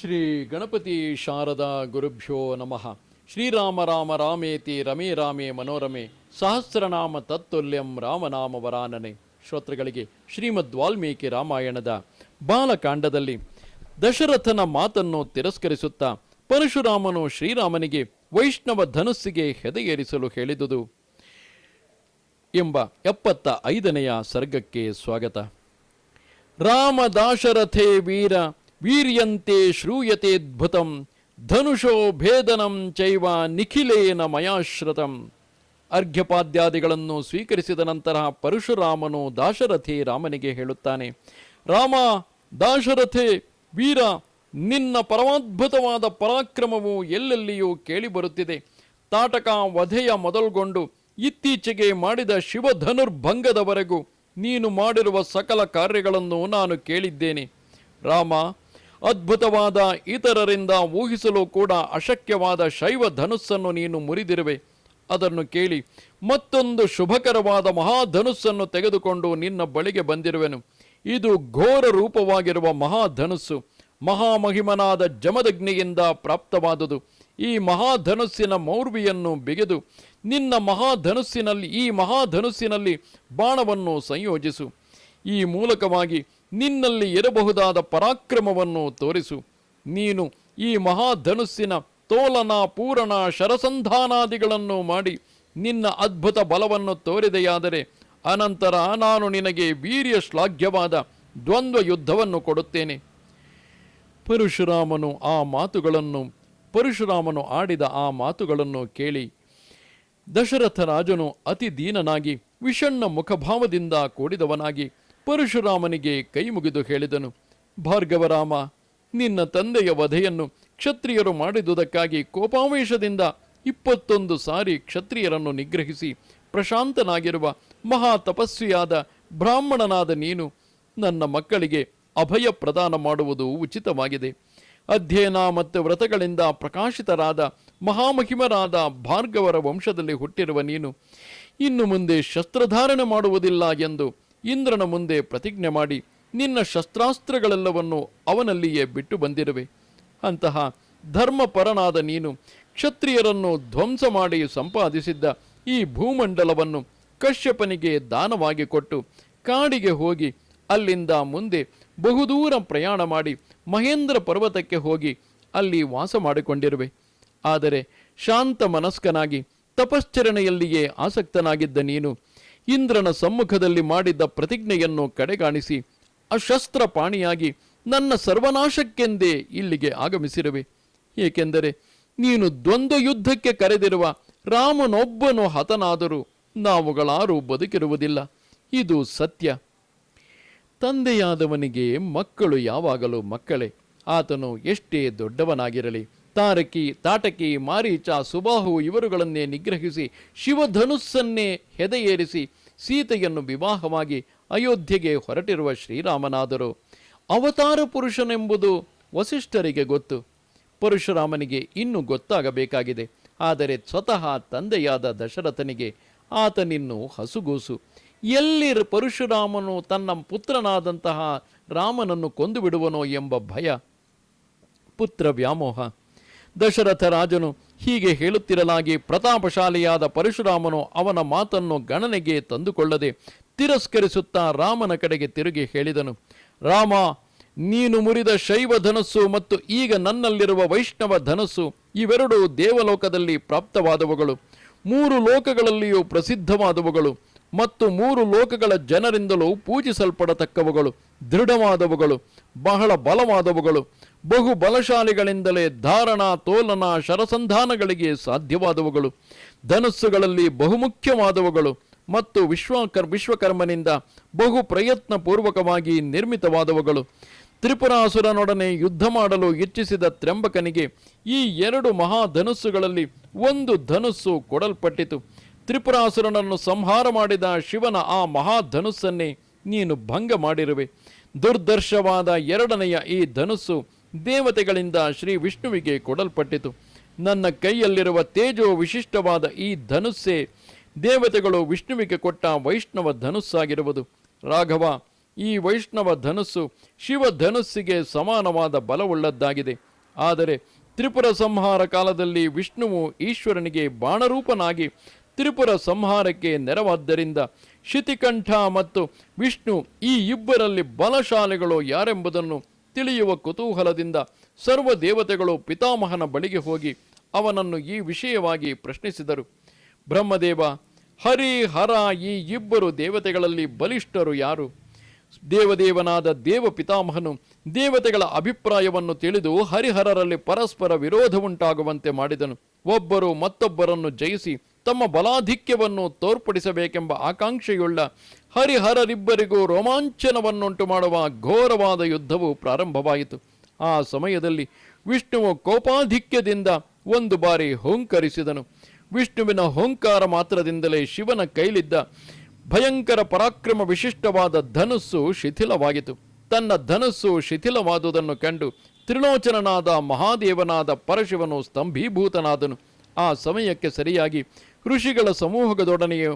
ಶ್ರೀ ಗಣಪತಿ ಶಾರದಾ ಗುರುಭ್ಯೋ ನಮಃ. ಶ್ರೀರಾಮ ರಾಮ ರಾಮೇತಿ ರಮೇ ರಾಮೇ ಮನೋರಮೆ ಸಹಸ್ರನಾಮ ತತ್ತೊಲ್ಯಂ ರಾಮನಾಮ ವರಾನನೆ. ಶ್ರೋತೃಗಳಿಗೆ ಶ್ರೀಮದ್ ವಾಲ್ಮೀಕಿ ರಾಮಾಯಣದ ಬಾಲಕಾಂಡದಲ್ಲಿ ದಶರಥನ ಮಾತನ್ನು ತಿರಸ್ಕರಿಸುತ್ತಾ ಪರಶುರಾಮನು ಶ್ರೀರಾಮನಿಗೆ ವೈಷ್ಣವ ಧನುಸ್ಸಿಗೆ ಹೆದೆಯೇರಿಸಲು ಹೇಳಿದುದು. ಎಂಬ ಎಪ್ಪತ್ತ ಐದನೆಯ ಸರ್ಗಕ್ಕೆ ಸ್ವಾಗತ. ರಾಮ ದಾಶರಥೇ ವೀರ ವೀರ್ಯಂತೆ ಶ್ರೂಯತೆದ್ಭುತಂ, ಧನುಷೋ ಭೇದನಂ ಚೈವ ನಿಖಿಲೇನ ಮಯಾಶ್ರತಂ. ಅರ್ಘ್ಯಪಾದ್ಯಾದಿಗಳನ್ನು ಸ್ವೀಕರಿಸಿದ ನಂತರ ಪರಶುರಾಮನು ದಾಶರಥಿ ರಾಮನಿಗೆ ಹೇಳುತ್ತಾನೆ, ರಾಮ, ದಾಶರಥೆ, ವೀರ, ನಿನ್ನ ಪರಮಾದ್ಭುತವಾದ ಪರಾಕ್ರಮವು ಎಲ್ಲೆಲ್ಲಿಯೂ ಕೇಳಿಬರುತ್ತಿದೆ. ತಾಟಕ ವಧೆಯ ಮೊದಲುಗೊಂಡು ಇತ್ತೀಚೆಗೆ ಮಾಡಿದ ಶಿವಧನುರ್ಭಂಗದವರೆಗೂ ನೀನು ಮಾಡಿರುವ ಸಕಲ ಕಾರ್ಯಗಳನ್ನು ನಾನು ಕೇಳಿದ್ದೇನೆ. ರಾಮ ಅದ್ಭುತವಾದ ಇತರರಿಂದ ಊಹಿಸಲು ಕೂಡ ಅಶಕ್ಯವಾದ ಶೈವ ಧನುಸ್ಸನ್ನು ನೀನು ಮುರಿದಿರುವೆ. ಅದನ್ನು ಕೇಳಿ ಮತ್ತೊಂದು ಶುಭಕರವಾದ ಮಹಾಧನುಸ್ಸನ್ನು ತೆಗೆದುಕೊಂಡು ನಿನ್ನ ಬಳಿಗೆ ಬಂದಿರುವೆನು. ಇದು ಘೋರ ರೂಪವಾಗಿರುವ ಮಹಾಧನುಸ್ಸು, ಮಹಾಮಹಿಮನಾದ ಜಮದಗ್ನಿಯಿಂದ ಪ್ರಾಪ್ತವಾದುದು. ಈ ಮಹಾಧನುಸ್ಸಿನ ಮೌರ್ವಿಯನ್ನು ಬಿಗೆದು ನಿನ್ನ ಮಹಾಧನುಸ್ಸಿನಲ್ಲಿ, ಈ ಮಹಾಧನುಸ್ಸಿನಲ್ಲಿ ಬಾಣವನ್ನು ಸಂಯೋಜಿಸು. ಈ ಮೂಲಕವಾಗಿ ನಿನ್ನಲ್ಲಿ ಇರಬಹುದಾದ ಪರಾಕ್ರಮವನ್ನು ತೋರಿಸು. ನೀನು ಈ ಮಹಾಧನುಸ್ಸಿನ ತೋಲನ ಪೂರಣ ಶರಸಂಧಾನಾದಿಗಳನ್ನು ಮಾಡಿ ನಿನ್ನ ಅದ್ಭುತ ಬಲವನ್ನು ತೋರಿದೆಯಾದರೆ ಅನಂತರ ನಾನು ನಿನಗೆ ವೀರ್ಯ ಶ್ಲಾಘ್ಯವಾದ ದ್ವಂದ್ವ ಯುದ್ಧವನ್ನು ಕೊಡುತ್ತೇನೆ. ಪರಶುರಾಮನು ಆ ಮಾತುಗಳನ್ನು, ಪರಶುರಾಮನು ಆಡಿದ ಆ ಮಾತುಗಳನ್ನು ಕೇಳಿ ದಶರಥ ರಾಜನು ಅತಿ ದೀನನಾಗಿ ವಿಷಣ್ಣ ಮುಖಭಾವದಿಂದ ಕೂಡಿದವನಾಗಿ ಪರಶುರಾಮನಿಗೆ ಕೈ ಮುಗಿದು ಹೇಳಿದನು, ಭಾರ್ಗವರಾಮ, ನಿನ್ನ ತಂದೆಯ ವಧೆಯನ್ನು ಕ್ಷತ್ರಿಯರು ಮಾಡಿದುದಕ್ಕಾಗಿ ಕೋಪಾವೇಶದಿಂದ ಇಪ್ಪತ್ತೊಂದು ಸಾರಿ ಕ್ಷತ್ರಿಯರನ್ನು ನಿಗ್ರಹಿಸಿ ಪ್ರಶಾಂತನಾಗಿರುವ ಮಹಾ ತಪಸ್ವಿಯಾದ ಬ್ರಾಹ್ಮಣನಾದ ನೀನು ನನ್ನ ಮಕ್ಕಳಿಗೆ ಅಭಯ ಪ್ರದಾನ ಮಾಡುವುದು ಉಚಿತವಾಗಿದೆ. ಅಧ್ಯಯನ ಮತ್ತು ವ್ರತಗಳಿಂದ ಪ್ರಕಾಶಿತರಾದ ಮಹಾಮಹಿಮರಾದ ಭಾರ್ಗವರ ವಂಶದಲ್ಲಿ ಹುಟ್ಟಿರುವ ನೀನು ಇನ್ನು ಮುಂದೆ ಶಸ್ತ್ರಧಾರಣೆ ಮಾಡುವುದಿಲ್ಲ ಎಂದು ಇಂದ್ರನ ಮುಂದೆ ಪ್ರತಿಜ್ಞೆ ಮಾಡಿ, ನಿನ್ನ ಶಸ್ತ್ರಾಸ್ತ್ರಗಳೆಲ್ಲವನ್ನು ಅವನಲ್ಲಿಯೇ ಬಿಟ್ಟು ಬಂದಿರುವೆ. ಅಂತಹ ಧರ್ಮಪರನಾದ ನೀನು ಕ್ಷತ್ರಿಯರನ್ನು ಧ್ವಂಸ ಮಾಡಿ ಸಂಪಾದಿಸಿದ್ದ ಈ ಭೂಮಂಡಲವನ್ನು ಕಶ್ಯಪನಿಗೆ ದಾನವಾಗಿ ಕೊಟ್ಟು ಕಾಡಿಗೆ ಹೋಗಿ ಅಲ್ಲಿಂದ ಮುಂದೆ ಬಹುದೂರ ಪ್ರಯಾಣ ಮಾಡಿ ಮಹೇಂದ್ರ ಪರ್ವತಕ್ಕೆ ಹೋಗಿ ಅಲ್ಲಿ ವಾಸ ಮಾಡಿಕೊಂಡಿರುವೆ. ಆದರೆ ಶಾಂತ ಮನಸ್ಕನಾಗಿ ತಪಶ್ಚರಣೆಯಲ್ಲಿಯೇ ಆಸಕ್ತನಾಗಿದ್ದ ನೀನು ಇಂದ್ರನ ಸಮ್ಮುಖದಲ್ಲಿ ಮಾಡಿದ್ದ ಪ್ರತಿಜ್ಞೆಯನ್ನು ಕಡೆಗಾಣಿಸಿ, ಅಶಸ್ತ್ರ ಪಾಣಿಯಾಗಿ ನನ್ನ ಸರ್ವನಾಶಕ್ಕೆಂದೇ ಇಲ್ಲಿಗೆ ಆಗಮಿಸಿರುವೆ. ಏಕೆಂದರೆ ನೀನು ದ್ವಂದ್ವ ಯುದ್ಧಕ್ಕೆ ಕರೆದಿರುವ ರಾಮನೊಬ್ಬನು ಹತನಾದರೂ ನಾವುಗಳಾರೂ ಬದುಕಿರುವುದಿಲ್ಲ. ಇದು ಸತ್ಯ. ತಂದೆಯಾದವನಿಗೆ ಮಕ್ಕಳು ಯಾವಾಗಲೂ ಮಕ್ಕಳೇ. ಆತನು ಎಷ್ಟೇ ದೊಡ್ಡವನಾಗಿರಲಿ ತಾರಕಿ ತಾಟಕಿ, ಮಾರೀಚ, ಸುಬಾಹು ಇವರುಗಳನ್ನೇ ನಿಗ್ರಹಿಸಿ ಶಿವಧನುಸ್ಸನ್ನೇ ಹೆದೆಯೇರಿಸಿ ಸೀತೆಯನ್ನು ವಿವಾಹವಾಗಿ ಅಯೋಧ್ಯೆಗೆ ಹೊರಟಿರುವ ಶ್ರೀರಾಮನಾದರು. ಅವತಾರ ಪುರುಷನೆಂಬುದು ವಸಿಷ್ಠರಿಗೆ ಗೊತ್ತು. ಪರಶುರಾಮನಿಗೆ ಇನ್ನೂ ಗೊತ್ತಾಗಬೇಕಾಗಿದೆ. ಆದರೆ ಸ್ವತಃ ತಂದೆಯಾದ ದಶರಥನಿಗೆ ಆತನಿನ್ನು ಹಸುಗೂಸು. ಎಲ್ಲಿ ಪರಶುರಾಮನು ತನ್ನ ಪುತ್ರನಾದಂತಹ ರಾಮನನ್ನು ಕೊಂದು ಬಿಡುವನೋ ಎಂಬ ಭಯ. ಪುತ್ರ ವ್ಯಾಮೋಹ. ದಶರಥ ರಾಜನು ಹೀಗೆ ಹೇಳುತ್ತಿರಲಾಗಿ ಪ್ರತಾಪಶಾಲಿಯಾದ ಪರಶುರಾಮನು ಅವನ ಮಾತನ್ನು ಗಣನೆಗೆ ತಂದುಕೊಳ್ಳದೆ ತಿರಸ್ಕರಿಸುತ್ತಾ ರಾಮನ ಕಡೆಗೆ ತಿರುಗಿ ಹೇಳಿದನು. ರಾಮ, ನೀನು ಮುರಿದ ಶೈವ ಧನಸ್ಸು ಮತ್ತು ಈಗ ನನ್ನಲ್ಲಿರುವ ವೈಷ್ಣವ ಧನಸ್ಸು ಇವೆರಡೂ ದೇವಲೋಕದಲ್ಲಿ ಪ್ರಾಪ್ತವಾದವುಗಳು. ಮೂರು ಲೋಕಗಳಲ್ಲಿಯೂ ಪ್ರಸಿದ್ಧವಾದವುಗಳು ಮತ್ತು ಮೂರು ಲೋಕಗಳ ಜನರಿಂದಲೂ ಪೂಜಿಸಲ್ಪಡತಕ್ಕವುಗಳು. ದೃಢವಾದವುಗಳು, ಬಹಳ ಬಲವಾದವುಗಳು. ಬಹು ಬಲಶಾಲಿಗಳಿಂದಲೇ ಧಾರಣ, ತೋಲನ, ಶರಸಂಧಾನಗಳಿಗೆ ಸಾಧ್ಯವಾದವುಗಳು. ಧನಸ್ಸುಗಳಲ್ಲಿ ಬಹುಮುಖ್ಯವಾದವುಗಳು ಮತ್ತು ವಿಶ್ವಕರ್, ವಿಶ್ವಕರ್ಮನಿಂದ ಬಹು ಪ್ರಯತ್ನ ಪೂರ್ವಕವಾಗಿ ನಿರ್ಮಿತವಾದವುಗಳು. ತ್ರಿಪುರಾಸುರನೊಡನೆ ಯುದ್ಧ ಮಾಡಲು ಇಚ್ಛಿಸಿದ ತ್ರ್ಯಂಬಕನಿಗೆ ಈ ಎರಡು ಮಹಾಧನುಸ್ಸುಗಳಲ್ಲಿ ಒಂದು ಧನುಸ್ಸು ಕೊಡಲ್ಪಟ್ಟಿತು. ತ್ರಿಪುರಾಸುರನನ್ನು ಸಂಹಾರ ಮಾಡಿದ ಶಿವನ ಆ ಮಹಾಧನುಸ್ಸನ್ನೇ ನೀನು ಭಂಗ ಮಾಡಿರುವೆ. ದುರ್ದರ್ಶವಾದ ಎರಡನೆಯ ಈ ಧನುಸ್ಸು ದೇವತೆಗಳಿಂದ ಶ್ರೀ ವಿಷ್ಣುವಿಗೆ ಕೊಡಲ್ಪಟ್ಟಿತು. ನನ್ನ ಕೈಯಲ್ಲಿರುವ ತೇಜೋ ವಿಶಿಷ್ಟವಾದ ಈ ಧನುಸ್ಸೇ ದೇವತೆಗಳು ವಿಷ್ಣುವಿಗೆ ಕೊಟ್ಟ ವೈಷ್ಣವ ಧನುಸ್ಸಾಗಿರುವುದು. ರಾಘವ, ಈ ವೈಷ್ಣವ ಧನುಸ್ಸು ಶಿವ ಧನುಸ್ಸಿಗೆ ಸಮಾನವಾದ ಬಲವುಳ್ಳದ್ದಾಗಿದೆ. ಆದರೆ ತ್ರಿಪುರ ಸಂಹಾರ ಕಾಲದಲ್ಲಿ ವಿಷ್ಣುವು ಈಶ್ವರನಿಗೆ ಬಾಣರೂಪನಾಗಿ ತ್ರಿಪುರ ಸಂಹಾರಕ್ಕೆ ನೆರವಾದ್ದರಿಂದ ಶಿತಿಕಂಠ ಮತ್ತು ವಿಷ್ಣು ಈ ಇಬ್ಬರಲ್ಲಿ ಬಲಶಾಲಿಗಳು ಯಾರೆಂಬುದನ್ನು ತಿಳಿಯುವ ಕುತೂಹಲದಿಂದ ಸರ್ವ ದೇವತೆಗಳು ಪಿತಾಮಹನ ಬಳಿಗೆ ಹೋಗಿ ಅವನನ್ನು ಈ ವಿಷಯವಾಗಿ ಪ್ರಶ್ನಿಸಿದರು. ಬ್ರಹ್ಮದೇವ, ಹರಿ ಹರ ಈ ಇಬ್ಬರು ದೇವತೆಗಳಲ್ಲಿ ಬಲಿಷ್ಠರು ಯಾರು? ದೇವದೇವನಾದ ದೇವ ಪಿತಾಮಹನು ದೇವತೆಗಳ ಅಭಿಪ್ರಾಯವನ್ನು ತಿಳಿದು ಹರಿಹರರಲ್ಲಿ ಪರಸ್ಪರ ವಿರೋಧವುಂಟಾಗುವಂತೆ ಮಾಡಿದನು. ಒಬ್ಬರು ಮತ್ತೊಬ್ಬರನ್ನು ಜಯಿಸಿ ತಮ್ಮ ಬಲಾಧಿಕ್ಯವನ್ನು ತೋರ್ಪಡಿಸಬೇಕೆಂಬ ಆಕಾಂಕ್ಷೆಯುಳ್ಳ ಹರಿಹರರಿಬ್ಬರಿಗೂ ರೋಮಾಂಚನವನ್ನುಂಟು ಮಾಡುವ ಘೋರವಾದ ಯುದ್ಧವು ಪ್ರಾರಂಭವಾಯಿತು. ಆ ಸಮಯದಲ್ಲಿ ವಿಷ್ಣುವು ಕೋಪಾಧಿಕ್ಯದಿಂದ ಒಂದು ಬಾರಿ ಹೊಂಕರಿಸಿದನು. ವಿಷ್ಣುವಿನ ಹೊಂಕಾರ ಮಾತ್ರದಿಂದಲೇ ಶಿವನ ಕೈಲಿದ್ದ ಭಯಂಕರ ಪರಾಕ್ರಮ ವಿಶಿಷ್ಟವಾದ ಧನುಸ್ಸು ಶಿಥಿಲವಾಗಿತು ತನ್ನ ಧನುಸ್ಸು ಶಿಥಿಲವಾದುದನ್ನು ಕಂಡು ತ್ರಿಲೋಚನನಾದ ಮಹಾದೇವನಾದ ಪರಶಿವನು ಸ್ತಂಭೀಭೂತನಾದನು. ಆ ಸಮಯಕ್ಕೆ ಸರಿಯಾಗಿ ಋಷಿಗಳ ಸಮೂಹದೊಡನೆಯೂ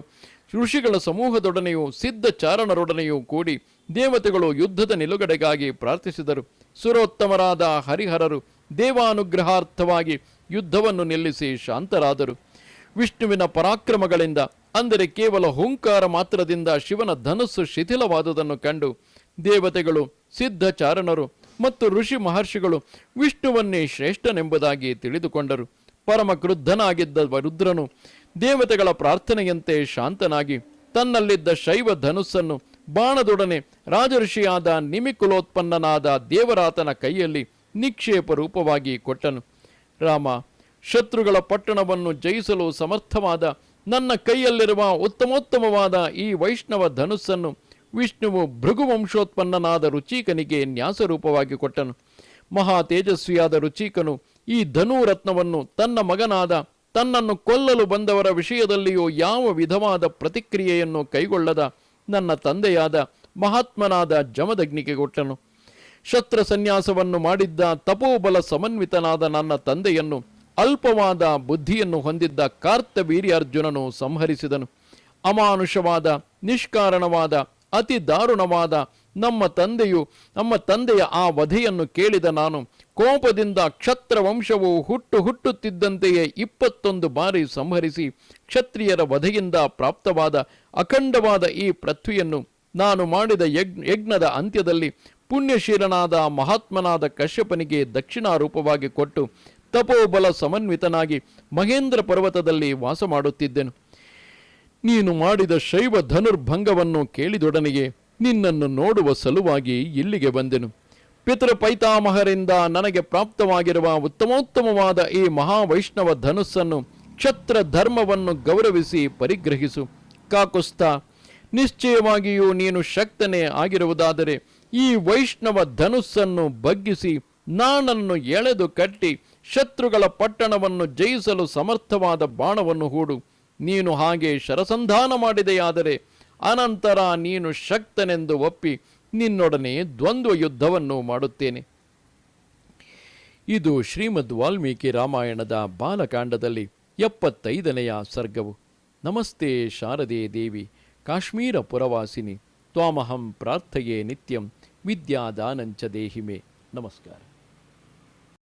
ಋಷಿಗಳ ಸಮೂಹದೊಡನೆಯೂ, ಸಿದ್ಧ ಚಾರಣರೊಡನೆಯೂ ಕೂಡಿ ದೇವತೆಗಳು ಯುದ್ಧದ ನಿಲುಗಡೆಗಾಗಿ ಪ್ರಾರ್ಥಿಸಿದರು. ಸುರೋತ್ತಮರಾದ ಹರಿಹರರು ದೇವಾನುಗ್ರಹಾರ್ಥವಾಗಿ ಯುದ್ಧವನ್ನು ನಿಲ್ಲಿಸಿ ಶಾಂತರಾದರು. ವಿಷ್ಣುವಿನ ಪರಾಕ್ರಮಗಳಿಂದ, ಅಂದರೆ ಕೇವಲ ಹುಂಕಾರ ಮಾತ್ರದಿಂದ ಶಿವನ ಧನಸ್ಸು ಶಿಥಿಲವಾದುದನ್ನು ಕಂಡು, ದೇವತೆಗಳು, ಸಿದ್ಧ ಚಾರಣರು ಮತ್ತು ಋಷಿ ಮಹರ್ಷಿಗಳು ವಿಷ್ಣುವನ್ನೇ ಶ್ರೇಷ್ಠನೆಂಬುದಾಗಿ ತಿಳಿದುಕೊಂಡರು. ಪರಮ ಕ್ರುದ್ಧನಾಗಿದ್ದ ರುದ್ರನು ದೇವತೆಗಳ ಪ್ರಾರ್ಥನೆಯಂತೆ ಶಾಂತನಾಗಿ ತನ್ನಲ್ಲಿದ್ದ ಶೈವ ಧನುಸ್ಸನ್ನು ಬಾಣದೊಡನೆ ರಾಜಋಷಿಯಾದ ನಿಮಿಕುಲೋತ್ಪನ್ನನಾದ ದೇವರಾತನ ಕೈಯಲ್ಲಿ ನಿಕ್ಷೇಪ ರೂಪವಾಗಿ ಕೊಟ್ಟನು. ರಾಮ, ಶತ್ರುಗಳ ಪಟ್ಟಣವನ್ನು ಜಯಿಸಲು ಸಮರ್ಥವಾದ ನನ್ನ ಕೈಯಲ್ಲಿರುವ ಉತ್ತಮೋತ್ತಮವಾದ ಈ ವೈಷ್ಣವ ಧನುಸ್ಸನ್ನು ವಿಷ್ಣುವು ಭೃಗುವಂಶೋತ್ಪನ್ನನಾದ ರುಚೀಕನಿಗೆ ನ್ಯಾಸರೂಪವಾಗಿ ಕೊಟ್ಟನು. ಮಹಾ ತೇಜಸ್ವಿಯಾದ ರುಚಿಕನು ಈ ಧನುರತ್ನವನ್ನು ತನ್ನ ಮಗನಾದ ತನ್ನನ್ನು ಕೊಲ್ಲಲು ಬಂದವರ ವಿಷಯದಲ್ಲಿಯೂ ಯಾವ ವಿಧವಾದ ಪ್ರತಿಕ್ರಿಯೆಯನ್ನು ಕೈಗೊಳ್ಳದ ನನ್ನ ತಂದೆಯಾದ ಮಹಾತ್ಮನಾದ ಜಮದಗ್ನಿಗೆ ಕೊಟ್ಟನು ಶಸ್ತ್ರ ಸನ್ಯಾಸವನ್ನು ಮಾಡಿದ್ದ ತಪೋಬಲ ಸಮನ್ವಿತನಾದ ನನ್ನ ತಂದೆಯನ್ನು ಅಲ್ಪವಾದ ಬುದ್ಧಿಯನ್ನು ಹೊಂದಿದ್ದ ಕಾರ್ತವೀರ್ಯಾರ್ಜುನನು ಸಂಹರಿಸಿದನು. ಅಮಾನುಷವಾದ, ನಿಷ್ಕಾರಣವಾದ, ಅತಿ ದಾರುಣವಾದ ನಮ್ಮ ತಂದೆಯು ನಮ್ಮ ತಂದೆಯ ಆ ವಧೆಯನ್ನು ಕೇಳಿದ ನಾನು ಕೋಪದಿಂದ ಕ್ಷತ್ರ ವಂಶವು ಹುಟ್ಟು ಹುಟ್ಟುತ್ತಿದ್ದಂತೆಯೇ ಇಪ್ಪತ್ತೊಂದು ಬಾರಿ ಸಂಹರಿಸಿ ಕ್ಷತ್ರಿಯರ ವಧೆಯಿಂದ ಪ್ರಾಪ್ತವಾದ ಅಖಂಡವಾದ ಈ ಪೃಥ್ವಿಯನ್ನು ನಾನು ಮಾಡಿದ ಯಜ್ಞ, ಯಜ್ಞದ ಅಂತ್ಯದಲ್ಲಿ ಪುಣ್ಯಶೀಲನಾದ ಮಹಾತ್ಮನಾದ ಕಶ್ಯಪನಿಗೆ ದಕ್ಷಿಣಾರೂಪವಾಗಿ ಕೊಟ್ಟು ತಪೋಬಲ ಸಮನ್ವಿತನಾಗಿ ಮಹೇಂದ್ರ ಪರ್ವತದಲ್ಲಿ ವಾಸ ಮಾಡುತ್ತಿದ್ದೆನು. ನೀನು ಮಾಡಿದ ಶೈವ ಧನುರ್ಭಂಗವನ್ನು ಕೇಳಿದೊಡನೆಯೇ ನಿನ್ನನ್ನು ನೋಡುವ ಸಲುವಾಗಿ ಇಲ್ಲಿಗೆ ಬಂದೆನು. ಪಿತೃ ಪೈತಾಮಹರಿಂದ ನನಗೆ ಪ್ರಾಪ್ತವಾಗಿರುವ ಉತ್ತಮೋತ್ತಮವಾದ ಈ ಮಹಾವೈಷ್ಣವ ಧನುಸ್ಸನ್ನು ಕ್ಷತ್ರ ಧರ್ಮವನ್ನು ಗೌರವಿಸಿ ಪರಿಗ್ರಹಿಸು. ಕಾಕುಸ್ತ, ನಿಶ್ಚಯವಾಗಿಯೂ ನೀನು ಶಕ್ತನೇ ಆಗಿರುವುದಾದರೆ ಈ ವೈಷ್ಣವ ಧನುಸ್ಸನ್ನು ಬಗ್ಗಿಸಿ ನಾನನ್ನು ಎಳೆದು ಕಟ್ಟಿ ಶತ್ರುಗಳ ಪಟ್ಟಣವನ್ನು ಜಯಿಸಲು ಸಮರ್ಥವಾದ ಬಾಣವನ್ನು ಹೂಡು. ನೀನು ಹಾಗೆ ಶರಸಂಧಾನ ಮಾಡಿದೆಯಾದರೆ ಅನಂತರ ನೀನು ಶಕ್ತನೆಂದು ಒಪ್ಪಿ ನಿನ್ನೊಡನೆ ದ್ವಂದ್ವ ಯುದ್ಧವನ್ನು ಮಾಡುತ್ತೇನೆ. ಇದು ಶ್ರೀಮದ್ ವಾಲ್ಮೀಕಿ ರಾಮಾಯಣದ ಬಾಲಕಾಂಡದಲ್ಲಿ ಎಪ್ಪತ್ತೈದನೆಯ ಸರ್ಗವು. ನಮಸ್ತೆ ಶಾರದೆ ದೇವಿ, ಕಾಶ್ಮೀರ ಪುರವಾಸಿನಿ, ತ್ವಾಮಹಂ ಪ್ರಾರ್ಥಯೇ ನಿತ್ಯಂ ವಿದ್ಯಾದಾನಂಚ ದೇಹಿಮೆ. ನಮಸ್ಕಾರ.